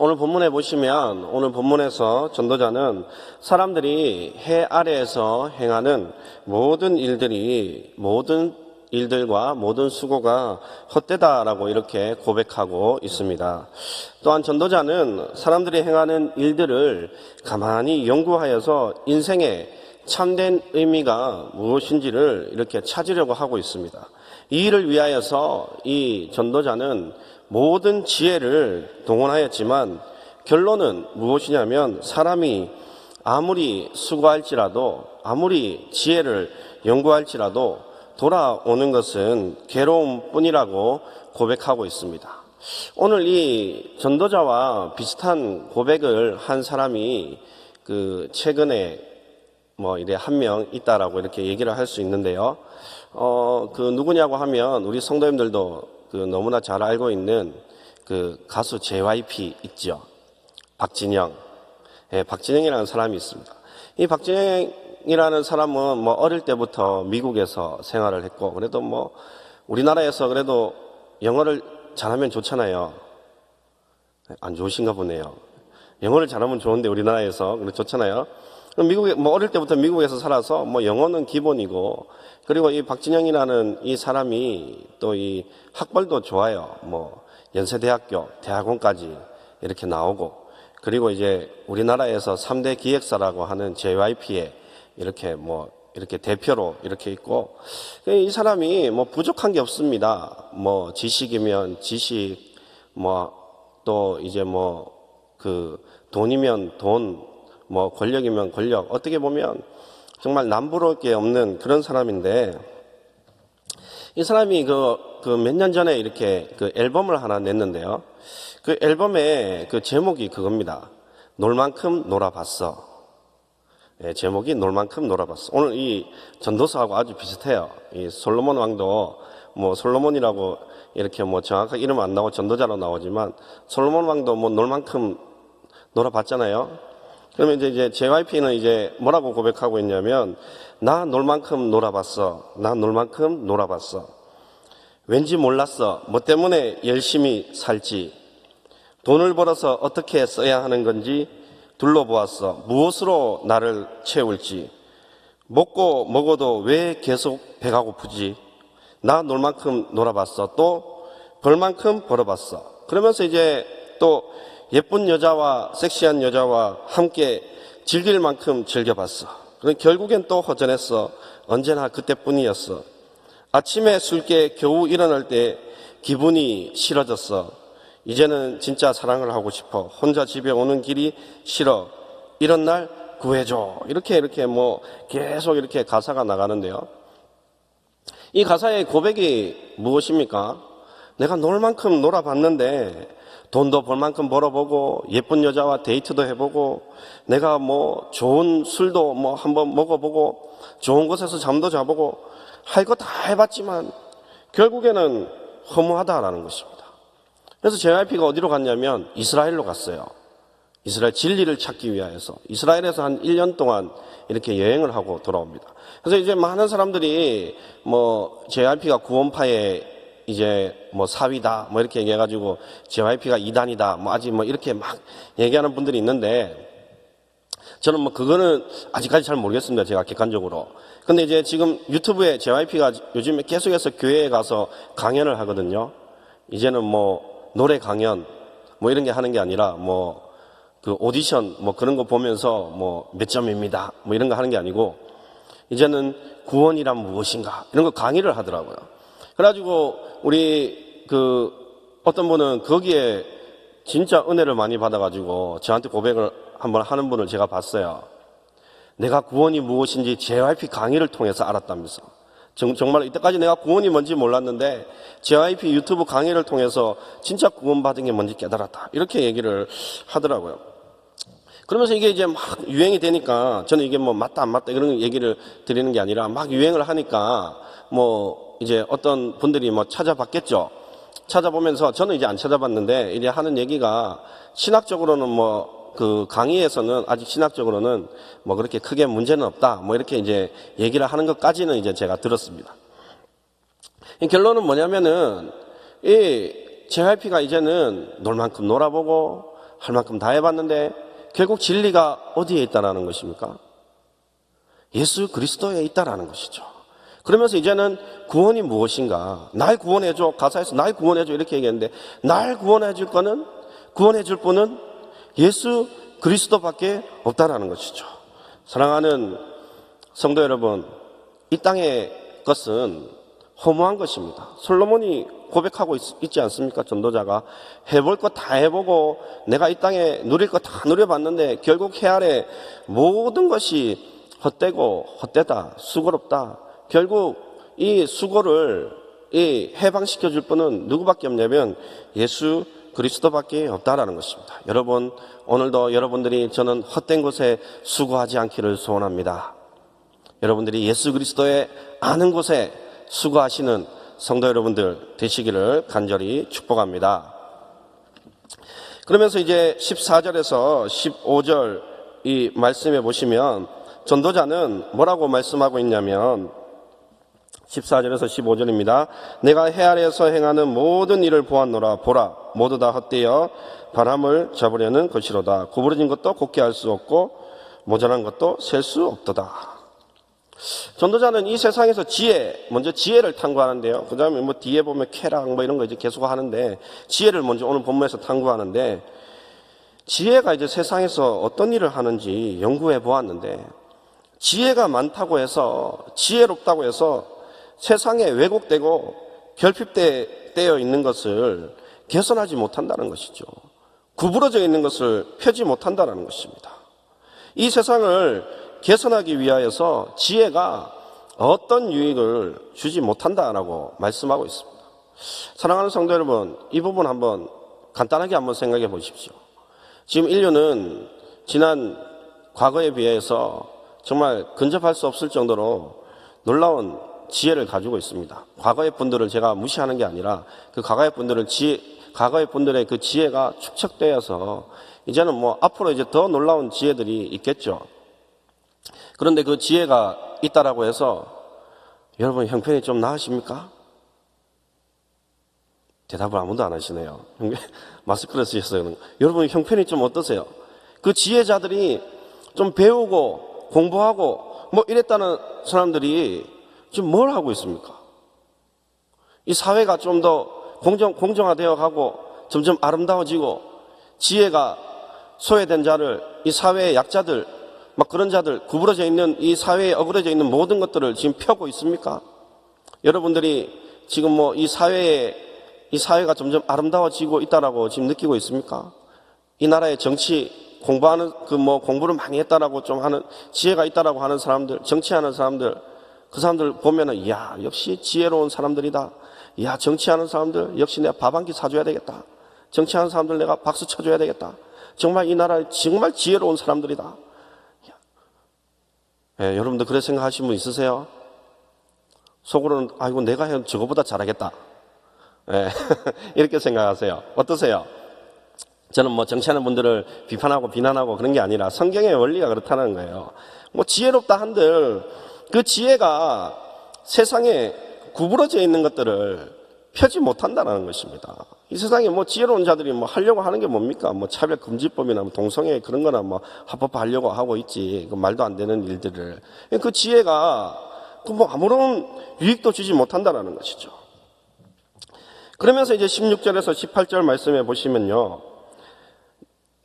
오늘 본문에 보시면 오늘 본문에서 전도자는 사람들이 해 아래에서 행하는 모든 일들이 모든 일들과 모든 수고가 헛되다라고 이렇게 고백하고 있습니다. 또한 전도자는 사람들이 행하는 일들을 가만히 연구하여서 인생의 참된 의미가 무엇인지를 이렇게 찾으려고 하고 있습니다. 이 일을 위하여서 이 전도자는 모든 지혜를 동원하였지만 결론은 무엇이냐면 사람이 아무리 수고할지라도 아무리 지혜를 연구할지라도 돌아오는 것은 괴로움 뿐이라고 고백하고 있습니다. 오늘 이 전도자와 비슷한 고백을 한 사람이 그 최근에 뭐 이래 한 명 있다라고 이렇게 얘기를 할 수 있는데요. 어, 그 누구냐고 하면 우리 성도님들도 그 너무나 잘 알고 있는 그 가수 JYP 있죠. 박진영. 예, 박진영이라는 사람이 있습니다. 이 박진영이라는 사람은 뭐 어릴 때부터 미국에서 생활을 했고 그래도 뭐 우리나라에서 그래도 영어를 잘하면 좋잖아요. 안 좋으신가 보네요. 영어를 잘하면 좋은데 우리나라에서 그래 좋잖아요. 미국에 뭐 어릴 때부터 미국에서 살아서 뭐 영어는 기본이고 그리고 이 박진영이라는 이 사람이 또 이 학벌도 좋아요. 뭐 연세대학교 대학원까지 이렇게 나오고 그리고 이제 우리나라에서 3대 기획사라고 하는 JYP에 이렇게 뭐 이렇게 대표로 이렇게 있고 이 사람이 뭐 부족한 게 없습니다. 뭐 지식이면 지식 뭐 또 이제 뭐 그 돈이면 돈 뭐 권력이면 권력 어떻게 보면 정말 남부러울 게 없는 그런 사람인데 이 사람이 그 그 몇 년 전에 이렇게 그 앨범을 하나 냈는데요. 그 앨범의 그 제목이 그겁니다. 놀만큼 놀아봤어. 예, 제목이 놀만큼 놀아봤어. 오늘 이 전도서하고 아주 비슷해요. 이 솔로몬 왕도 뭐 솔로몬이라고 이렇게 뭐 정확하게 이름 안 나오고 전도자로 나오지만 솔로몬 왕도 뭐 놀만큼 놀아봤잖아요. 그러면 이제, 이제 JYP는 이제 뭐라고 고백하고 있냐면 나 놀 만큼 놀아봤어. 나 놀 만큼 놀아봤어. 왠지 몰랐어. 뭐 때문에 열심히 살지. 돈을 벌어서 어떻게 써야 하는 건지 둘러보았어. 무엇으로 나를 채울지. 먹고 먹어도 왜 계속 배가 고프지? 나 놀 만큼 놀아봤어. 또 벌만큼 벌어봤어. 그러면서 이제 또 예쁜 여자와 섹시한 여자와 함께 즐길 만큼 즐겨봤어. 그럼 결국엔 또 허전했어. 언제나 그때뿐이었어. 아침에 술게 겨우 일어날 때 기분이 싫어졌어. 이제는 진짜 사랑을 하고 싶어. 혼자 집에 오는 길이 싫어. 이런 날 구해줘. 이렇게 이렇게 뭐 계속 이렇게 가사가 나가는데요. 이 가사의 고백이 무엇입니까? 내가 놀 만큼 놀아봤는데 돈도 벌 만큼 벌어보고 예쁜 여자와 데이트도 해보고 내가 뭐 좋은 술도 뭐 한번 먹어보고 좋은 곳에서 잠도 자보고 할 거 다 해봤지만 결국에는 허무하다라는 것입니다. 그래서 JYP가 어디로 갔냐면 이스라엘로 갔어요. 이스라엘 진리를 찾기 위하여서 이스라엘에서 한 1년 동안 이렇게 여행을 하고 돌아옵니다. 그래서 이제 많은 사람들이 뭐 JYP가 구원파의 이제 뭐 사위다 뭐 이렇게 얘기해가지고 JYP가 이단이다 뭐 아직 뭐 이렇게 막 얘기하는 분들이 있는데 저는 뭐 그거는 아직까지 잘 모르겠습니다. 제가 객관적으로. 근데 이제 지금 유튜브에 JYP가 요즘에 계속해서 교회에 가서 강연을 하거든요. 이제는 뭐 노래 강연 뭐 이런 게 하는 게 아니라 뭐 그 오디션 뭐 그런 거 보면서 뭐 몇 점입니다. 뭐 이런 거 하는 게 아니고 이제는 구원이란 무엇인가 이런 거 강의를 하더라고요. 그래가지고 우리 그 어떤 분은 거기에 진짜 은혜를 많이 받아가지고 저한테 고백을 한번 하는 분을 제가 봤어요. 내가 구원이 무엇인지 JYP 강의를 통해서 알았다면서. 정말 이때까지 내가 구원이 뭔지 몰랐는데 JYP 유튜브 강의를 통해서 진짜 구원받은 게 뭔지 깨달았다. 이렇게 얘기를 하더라고요. 그러면서 이게 이제 막 유행이 되니까 저는 이게 뭐 맞다 안 맞다 이런 얘기를 드리는 게 아니라 막 유행을 하니까 뭐 이제 어떤 분들이 뭐 찾아봤겠죠. 찾아보면서 저는 이제 안 찾아봤는데 이제 하는 얘기가 신학적으로는 뭐 그 강의에서는 아직 신학적으로는 뭐 그렇게 크게 문제는 없다. 뭐 이렇게 이제 얘기를 하는 것까지는 이제 제가 들었습니다. 이 결론은 뭐냐면은 이 JYP가 이제는 놀 만큼 놀아보고 할 만큼 다 해봤는데 결국 진리가 어디에 있다라는 것입니까? 예수 그리스도에 있다라는 것이죠. 그러면서 이제는 구원이 무엇인가? 날 구원해줘. 가사에서 날 구원해줘. 이렇게 얘기했는데, 날 구원해줄 거는, 구원해줄 분은 예수 그리스도밖에 없다라는 것이죠. 사랑하는 성도 여러분, 이 땅의 것은 허무한 것입니다. 솔로몬이 고백하고 있, 지 않습니까? 전도자가 해볼 것 다 해보고 내가 이 땅에 누릴 것 다 누려봤는데 결국 해 아래 모든 것이 헛되고 헛되다 수고롭다. 결국 이 수고를 이 해방시켜 줄 분은 누구밖에 없냐면 예수 그리스도밖에 없다라는 것입니다. 여러분 오늘도 여러분들이 저는 헛된 곳에 수고하지 않기를 소원합니다. 여러분들이 예수 그리스도의 아는 곳에 수고하시는 성도 여러분들 되시기를 간절히 축복합니다. 그러면서 이제 14절에서 15절 이 말씀에 보시면 전도자는 뭐라고 말씀하고 있냐면 14절에서 15절입니다. 내가 해 아래에서 행하는 모든 일을 보았노라 보라 모두 다 헛되어 바람을 잡으려는 것이로다. 구부러진 것도 곱게 할 수 없고 모자란 것도 셀 수 없도다. 전도자는 이 세상에서 지혜, 먼저 지혜를 탐구하는데요. 그 다음에 뭐 뒤에 보면 쾌락 뭐 이런 거 이제 계속 하는데 지혜를 먼저 오늘 본문에서 탐구하는데 지혜가 이제 세상에서 어떤 일을 하는지 연구해 보았는데 지혜가 많다고 해서 지혜롭다고 해서 세상에 왜곡되고 결핍되어 있는 것을 개선하지 못한다는 것이죠. 구부러져 있는 것을 펴지 못한다는 것입니다. 이 세상을 개선하기 위하여서 지혜가 어떤 유익을 주지 못한다라고 말씀하고 있습니다. 사랑하는 성도 여러분, 이 부분 한번 간단하게 한번 생각해 보십시오. 지금 인류는 지난 과거에 비해서 정말 근접할 수 없을 정도로 놀라운 지혜를 가지고 있습니다. 과거의 분들을 제가 무시하는 게 아니라 그 과거의 분들을 지혜, 과거의 분들의 그 지혜가 축적되어서 이제는 뭐 앞으로 이제 더 놀라운 지혜들이 있겠죠. 그런데 그 지혜가 있다라고 해서 여러분 형편이 좀 나으십니까? 대답을 아무도 안 하시네요. 마스크를 쓰셨어요. 여러분 형편이 좀 어떠세요? 그 지혜자들이 좀 배우고 공부하고 뭐 이랬다는 사람들이 지금 뭘 하고 있습니까? 이 사회가 좀 더 공정, 공정화되어 가고 점점 아름다워지고 지혜가 소외된 자를 이 사회의 약자들 막 그런 자들 구부러져 있는 이 사회에 어그러져 있는 모든 것들을 지금 펴고 있습니까? 여러분들이 지금 뭐 이 사회에 이 사회가 점점 아름다워지고 있다라고 지금 느끼고 있습니까? 이 나라의 정치 공부하는 그 뭐 공부를 많이 했다라고 좀 하는 지혜가 있다라고 하는 사람들, 정치하는 사람들 그 사람들 보면은 야 역시 지혜로운 사람들이다. 야 정치하는 사람들 역시 내가 밥 한 끼 사줘야 되겠다. 정치하는 사람들 내가 박수 쳐줘야 되겠다. 정말 이 나라 정말 지혜로운 사람들이다. 예, 여러분들 그래 생각하시는 분 있으세요? 속으로는 아이고 내가 해 저거보다 잘하겠다. 예, 이렇게 생각하세요. 어떠세요? 저는 뭐 정치하는 분들을 비판하고 비난하고 그런 게 아니라 성경의 원리가 그렇다는 거예요. 뭐 지혜롭다 한들 그 지혜가 세상에 구부러져 있는 것들을 펴지 못한다는 것입니다. 이 세상에 뭐 지혜로운 자들이 뭐 하려고 하는 게 뭡니까? 뭐 차별금지법이나 뭐 동성애 그런 거나 뭐 합법화하려고 하고 있지. 그 말도 안 되는 일들을. 그 지혜가 그뭐 아무런 유익도 주지 못한다는 것이죠. 그러면서 이제 16절에서 18절 말씀에 보시면요.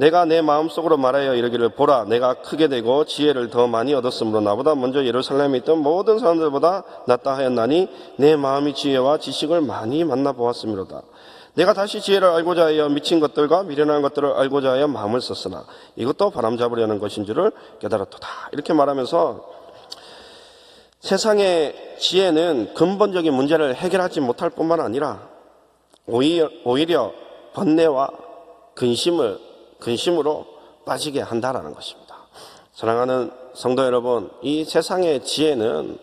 내가 내 마음속으로 말하여 이르기를 보라. 내가 크게 되고 지혜를 더 많이 얻었으므로 나보다 먼저 예루살렘에 있던 모든 사람들보다 낫다 하였나니 내 마음이 지혜와 지식을 많이 만나 보았음이로다. 내가 다시 지혜를 알고자 하여 미친 것들과 미련한 것들을 알고자 하여 마음을 썼으나 이것도 바람 잡으려는 것인 줄을 깨달았도다. 이렇게 말하면서 세상의 지혜는 근본적인 문제를 해결하지 못할 뿐만 아니라 오히려 번뇌와 근심을 근심으로 빠지게 한다라는 것입니다. 사랑하는 성도 여러분, 이 세상의 지혜는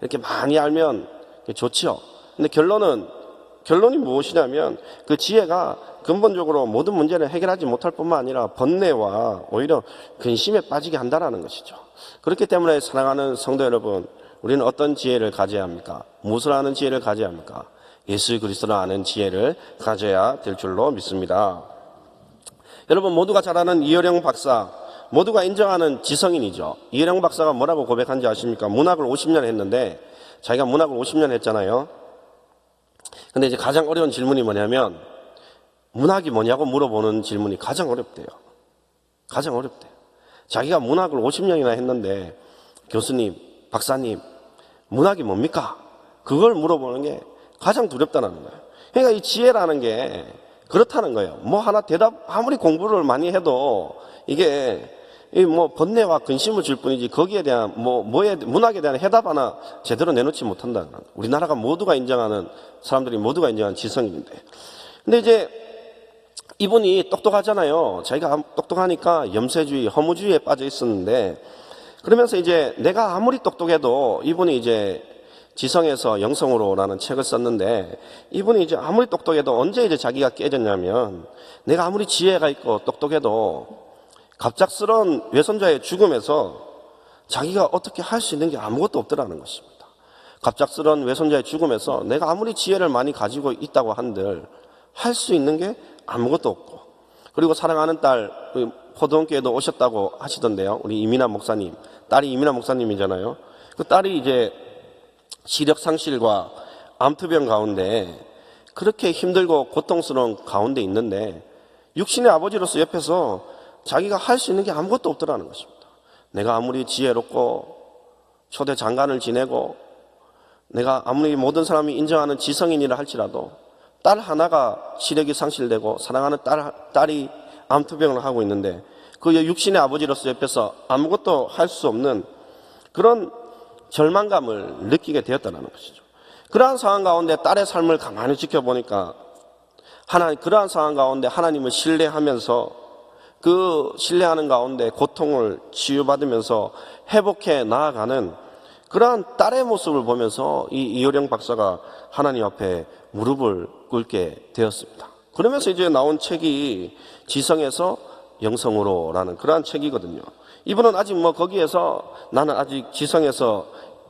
이렇게 많이 알면 좋지요. 근데 결론은 결론이 무엇이냐면 그 지혜가 근본적으로 모든 문제를 해결하지 못할 뿐만 아니라 번뇌와 오히려 근심에 빠지게 한다라는 것이죠. 그렇기 때문에 사랑하는 성도 여러분, 우리는 어떤 지혜를 가져야 합니까? 무엇을 아는 지혜를 가져야 합니까? 예수 그리스도를 아는 지혜를 가져야 될 줄로 믿습니다. 여러분 모두가 잘 아는 이효령 박사, 모두가 인정하는 지성인이죠. 이효령 박사가 뭐라고 고백한지 아십니까? 문학을 50년 했는데 자기가 문학을 50년 했잖아요. 근데 이제 가장 어려운 질문이 뭐냐면 문학이 뭐냐고 물어보는 질문이 가장 어렵대요. 가장 어렵대요. 자기가 문학을 50년이나 했는데 교수님, 박사님, 문학이 뭡니까? 그걸 물어보는 게 가장 두렵다는 거예요. 그러니까 이 지혜라는 게 그렇다는 거예요. 뭐 하나 대답, 아무리 공부를 많이 해도 이게 이뭐 번뇌와 근심을 줄 뿐이지 거기에 대한 뭐 뭐에 문학에 대한 해답 하나 제대로 내놓지 거예요. 우리나라가 모두가 인정하는 사람들이 모두가 인정하는 지성인데. 근데 이제 이분이 똑똑하잖아요. 자기가 똑똑하니까 염세주의, 허무주의에 빠져 있었는데 그러면서 이제 내가 아무리 똑똑해도 이분이 이제 지성에서 영성으로라는 책을 썼는데 이분이 이제 아무리 똑똑해도 언제 이제 자기가 깨졌냐면 내가 아무리 지혜가 있고 똑똑해도 갑작스러운 외손자의 죽음에서 자기가 어떻게 할 수 있는 게 아무것도 없더라는 것입니다. 갑작스러운 외손자의 죽음에서 내가 아무리 지혜를 많이 가지고 있다고 한들 할 수 있는 게 아무것도 없고 그리고 사랑하는 딸그 포도원교에도 오셨다고 하시던데요. 우리 이민아 목사님 딸이 이민아 목사님이잖아요. 그 딸이 이제 시력 상실과 암투병 가운데 그렇게 힘들고 고통스러운 가운데 있는데 육신의 아버지로서 옆에서 자기가 할 수 있는 게 아무것도 없더라는 것입니다. 내가 아무리 지혜롭고 초대 장관을 지내고 내가 아무리 모든 사람이 인정하는 지성인이라 할지라도 딸 하나가 시력이 상실되고 사랑하는 딸, 딸이 암투병을 하고 있는데 그 육신의 아버지로서 옆에서 아무것도 할 수 없는 그런 절망감을 느끼게 되었다는 것이죠. 그러한 상황 가운데 딸의 삶을 가만히 지켜보니까 하나님 그러한 상황 가운데 하나님을 신뢰하면서 그 신뢰하는 가운데 고통을 치유받으면서 회복해 나아가는 그러한 딸의 모습을 보면서 이 이효령 박사가 하나님 앞에 무릎을 꿇게 되었습니다. 그러면서 이제 나온 책이 지성에서 영성으로라는 그러한 책이거든요. 이분은 아직 뭐 거기에서 나는 아직 지성에서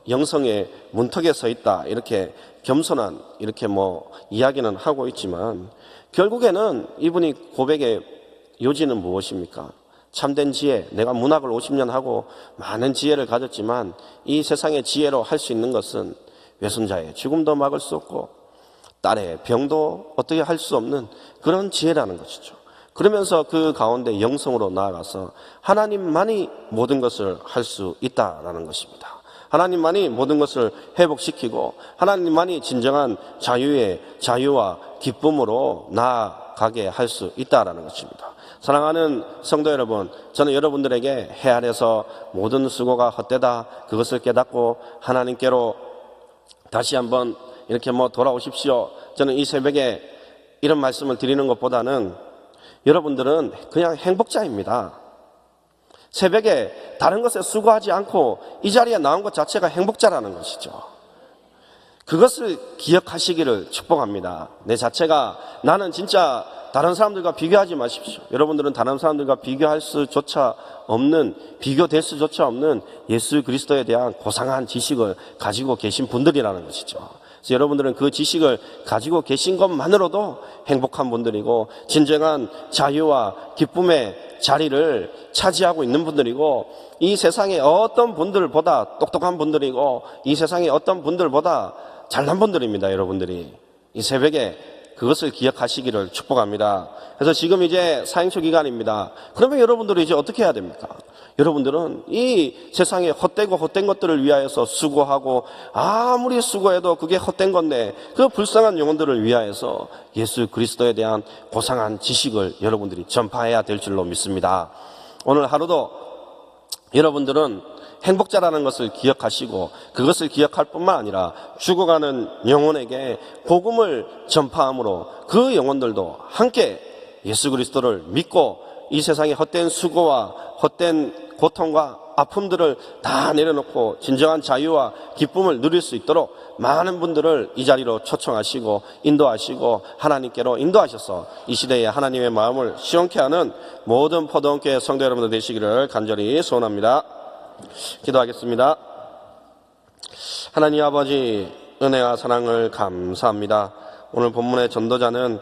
영성의 문턱에 서 있다. 이렇게 겸손한 이렇게 뭐 이야기는 하고 있지만 결국에는 이분이 고백의 요지는 무엇입니까? 참된 지혜, 내가 문학을 50년 하고 많은 지혜를 가졌지만 이 세상의 지혜로 할 수 있는 것은 외손자의 죽음도 막을 수 없고 딸의 병도 어떻게 할 수 없는 그런 지혜라는 것이죠. 그러면서 그 가운데 영성으로 나아가서 하나님만이 모든 것을 할 수 있다라는 것입니다. 하나님만이 모든 것을 회복시키고 하나님만이 진정한 자유의 자유와 기쁨으로 나아가게 할 수 있다라는 것입니다. 사랑하는 성도 여러분, 저는 여러분들에게 해 아래서 모든 수고가 헛되다 그것을 깨닫고 하나님께로 다시 한번 이렇게 뭐 돌아오십시오. 저는 이 새벽에 이런 말씀을 드리는 것보다는 여러분들은 그냥 행복자입니다. 새벽에 다른 것에 수고하지 않고 이 자리에 나온 것 자체가 행복자라는 것이죠. 그것을 기억하시기를 축복합니다. 내 자체가 나는 진짜 다른 사람들과 비교하지 마십시오. 여러분들은 다른 사람들과 비교할 수조차 없는, 비교될 수조차 없는 예수 그리스도에 대한 고상한 지식을 가지고 계신 분들이라는 것이죠. 그래서 여러분들은 그 지식을 가지고 계신 것만으로도 행복한 분들이고, 진정한 자유와 기쁨의 자리를 차지하고 있는 분들이고, 이 세상의 어떤 분들보다 똑똑한 분들이고, 이 세상의 어떤 분들보다 잘난 분들입니다, 여러분들이. 이 새벽에 그것을 기억하시기를 축복합니다. 그래서 지금 이제 사행초 기간입니다. 그러면 여러분들은 이제 어떻게 해야 됩니까? 여러분들은 이 세상에 헛되고 헛된 것들을 위하여서 수고하고 아무리 수고해도 그게 헛된 건데 그 불쌍한 영혼들을 위하여서 예수 그리스도에 대한 고상한 지식을 여러분들이 전파해야 될 줄로 믿습니다. 오늘 하루도 여러분들은 행복자라는 것을 기억하시고 그것을 기억할 뿐만 아니라 죽어가는 영혼에게 복음을 전파함으로 그 영혼들도 함께 예수 그리스도를 믿고 이 세상의 헛된 수고와 헛된 고통과 아픔들을 다 내려놓고 진정한 자유와 기쁨을 누릴 수 있도록 많은 분들을 이 자리로 초청하시고 인도하시고 하나님께로 인도하셔서 이 시대에 하나님의 마음을 시원케 하는 모든 포도원교회 성도 여러분들 되시기를 간절히 소원합니다. 기도하겠습니다. 하나님 아버지 은혜와 사랑을 감사합니다. 오늘 본문의 전도자는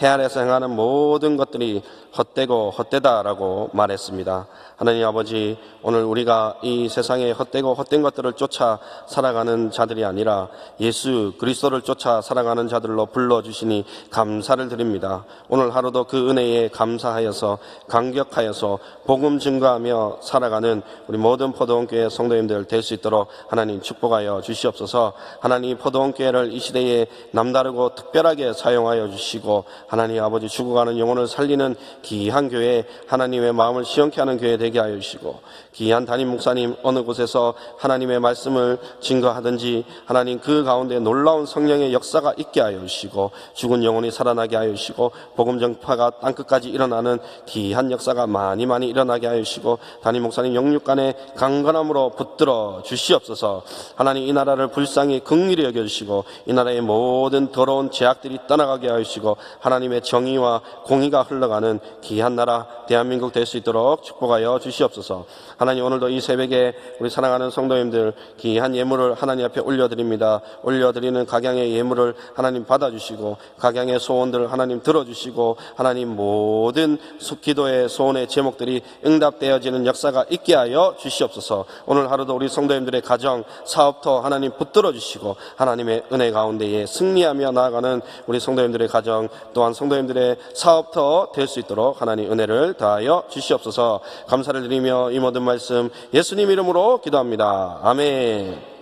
해 아래에서 행하는 모든 것들이 헛되고 헛되다라고 말했습니다. 하나님 아버지, 오늘 우리가 이 세상에 헛되고 헛된 것들을 쫓아 살아가는 자들이 아니라 예수 그리스도를 쫓아 살아가는 자들로 불러주시니 감사를 드립니다. 오늘 하루도 그 은혜에 감사하여서 감격하여서 복음 증거하며 살아가는 우리 모든 포도원교회 성도님들 될 수 있도록 하나님 축복하여 주시옵소서 하나님 포도원교회를 이 시대에 남다르고 특별하게 사용하여 주시고 하나님 아버지 죽어가는 영혼을 살리는 귀한 교회 하나님의 마음을 시원케 하는 교회 되게 하여 주시고 귀한 담임 목사님 어느 곳에서 하나님의 말씀을 증거하든지 하나님 그 가운데 놀라운 성령의 역사가 있게 하여 주시고 죽은 영혼이 살아나게 하여 주시고 복음 전파가 땅 끝까지 일어나는 귀한 역사가 많이 많이 일어나게 하여 주시고 담임 목사님 영육간의 강건함으로 붙들어 주시옵소서. 하나님 이 나라를 불쌍히 긍휼히 여겨 주시고 이 나라의 모든 더러운 제약들이 떠나가게 하여 주시고 하나님 의 정의와 공의가 흘러가는 귀한 나라 대한민국 될 수 있도록 축복하여 주시옵소서 하나님 오늘도 이 새벽에 우리 사랑하는 성도님들 귀한 예물을 하나님 앞에 올려드립니다. 올려드리는 각양의 예물을 하나님 받아주시고 각양의 소원들 하나님 들어주시고 하나님 모든 수- 기도의 소원의 제목들이 응답되어지는 역사가 있게 하여 주시옵소서. 오늘 하루도 우리 성도님들의 가정 사업터 하나님 붙들어 주시고 하나님의 은혜 가운데에 승리하며 나아가는 우리 성도님들의 가정 또한 성도님들의 사업터 될 수 있도록 하나님 은혜를 다하여 주시옵소서. 감사를 드리며 이 모든 말씀 예수님 이름으로 기도합니다. 아멘